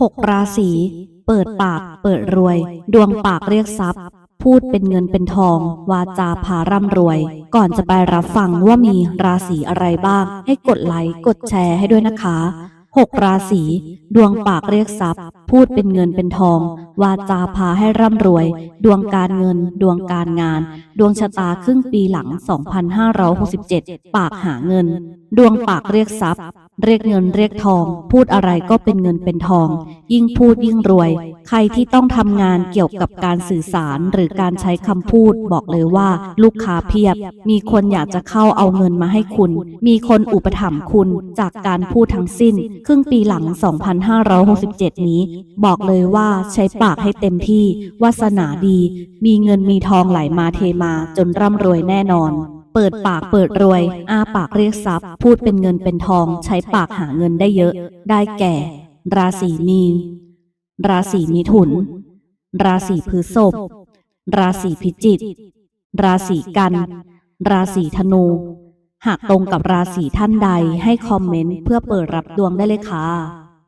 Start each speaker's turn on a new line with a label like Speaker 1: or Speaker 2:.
Speaker 1: หกราศี เปิดปาก เปิดรวย ดวงปากเรียกทรัพย์ พูดเป็นเงินเป็นทอง วาจาพาร่ำรวย ก่อนจะไปรับฟังว่ามีราศีอะไรบ้าง ให้กดไลค์ กดแชร์ให้ด้วยนะคะหกราศี ดวงปากเรียกทรัพย์ พูดเป็นเงินเป็นทอง วาจาพาให้ร่ำรวย ดวงการเงิน ดวงการงาน ดวงชะตาครึ่งปีหลัง 2567 ปากหาเงิน ดวงปากเรียกทรัพย์ เรียกเงินเรียกทอง พูดอะไรก็เป็นเงินเป็นทอง ยิ่งพูดยิ่งรวย ใครที่ต้องทำงานเกี่ยวกับการสื่อสารหรือการใช้คำพูด บอกเลยว่าลูกค้าเพียบ มีคนอยากจะเข้าเอาเงินมาให้คุณ มีคนอุปถัมภ์คุณจากการพูดทั้งสิ้น ครึ่งปีหลัง 2567 นี้บอกเลยว่าใช้ปากให้เต็มที่วาสนาดี มีเงินมีทองไหลมาเทมาจนร่ำรวยแน่นอน เปิดปากเปิดรวยอาปากเรียกทรัพย์ พูดเป็นเงินเป็นทอง ใช้ปากหาเงินได้เยอะ ได้แก่ ราศีมีนราศีมิถุน ราศีพฤษภราศีพิจิกราศีกัน ราศีธนู หากตรงกับราศีท่านใดให้คอมเมนต์เพื่อเปิดรับดวงได้เลยค่ะ